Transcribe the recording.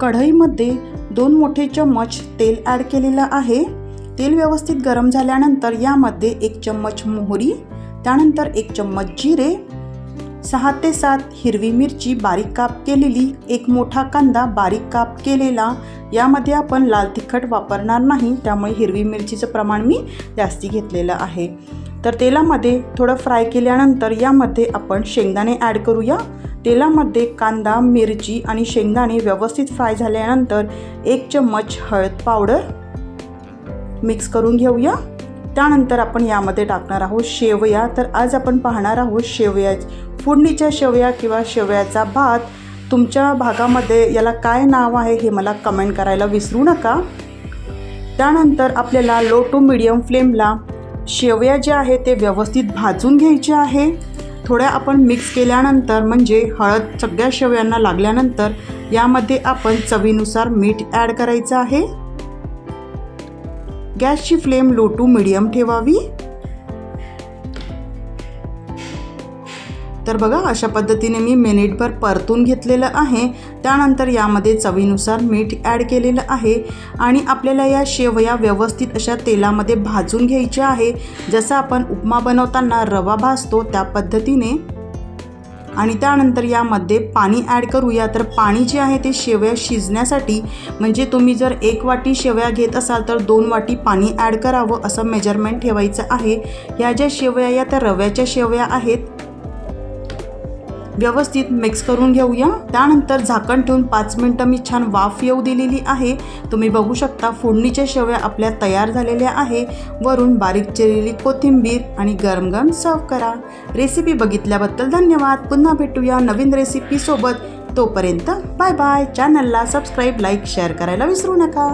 कढईमध्ये दोन मोठे चम्मच तेल ॲड केलेलं आहे. तेल व्यवस्थित गरम झाल्यानंतर यामध्ये एक चम्मच मोहरी त्यानंतर एक चम्मच जिरे सहा ते सात हिरवी मिरची बारीक काप केलेली एक मोठा कांदा बारीक काप केलेला. यामध्ये आपण लाल तिखट वापरणार नाही त्यामुळे हिरवी मिरचीचं प्रमाण मी जास्ती घेतलेलं आहे. तर तेलामध्ये थोडं फ्राय केल्यानंतर यामध्ये आपण शेंगदाणे ॲड करूया. तेलामध्ये कांदा मिरची आणि शेंगदाणे व्यवस्थित फ्राय झाल्यानंतर एक चम्मच हळद पावडर मिक्स करून घेऊया. त्यानंतर आपण यामध्ये टाकणार आहोत शेवया. तर आज आपण पाहणार आहोत शेवया. फोडणीच्या शेवया किंवा शेवयाचा भात तुमच्या भागामध्ये याला काय नाव आहे हे मला कमेंट करायला विसरू नका. त्यानंतर आपल्याला लो टू मिडियम फ्लेमला शेवया जे आहे ते व्यवस्थित भाजून घ्यायचे आहे. थोड्या आपण मिक्स केल्यानंतर म्हणजे हळद सगळ्या शेवयांना लागल्यानंतर यामध्ये आपण चवीनुसार मीठ ॲड करायचं आहे. गॅसची फ्लेम लो टू मिडियम ठेवावी. तर बघा अशा पद्धतीने मी मिनिटभर परतून घेतलेलं आहे. त्यानंतर यामध्ये चवीनुसार मीठ ॲड केलेलं आहे आणि आपल्याला या शेवया व्यवस्थित अशा तेलामध्ये भाजून घ्यायच्या आहे. जसं आपण उपमा बनवताना रवा भाजतो त्या पद्धतीने. आणि त्यानंतर यामध्ये पाणी ॲड करूया. तर पाणी जे आहे ते शेवया शिजण्यासाठी म्हणजे तुम्ही जर एक वाटी शेवया घेत असाल तर दोन वाटी पाणी ॲड करावं असं मेजरमेंट ठेवायचं आहे. ह्या ज्या शेवया या त्या रव्याच्या शेवया आहेत व्यवस्थित मिक्स करून घेऊया. त्यानंतर झाकण ठेवून पाच मिनटं मी छान वाफ येऊ दिलेली आहे. तुम्ही बघू शकता फोडणीच्या शेवया आपल्या तयार झालेल्या आहे. वरून बारीक चिरलेली कोथिंबीर आणि गरम गरम सर्व करा. रेसिपी बघितल्याबद्दल धन्यवाद. पुन्हा भेटूया नवीन रेसिपीसोबत तोपर्यंत बाय बाय चॅनलला सबस्क्राईब लाईक शेअर करायला विसरू नका.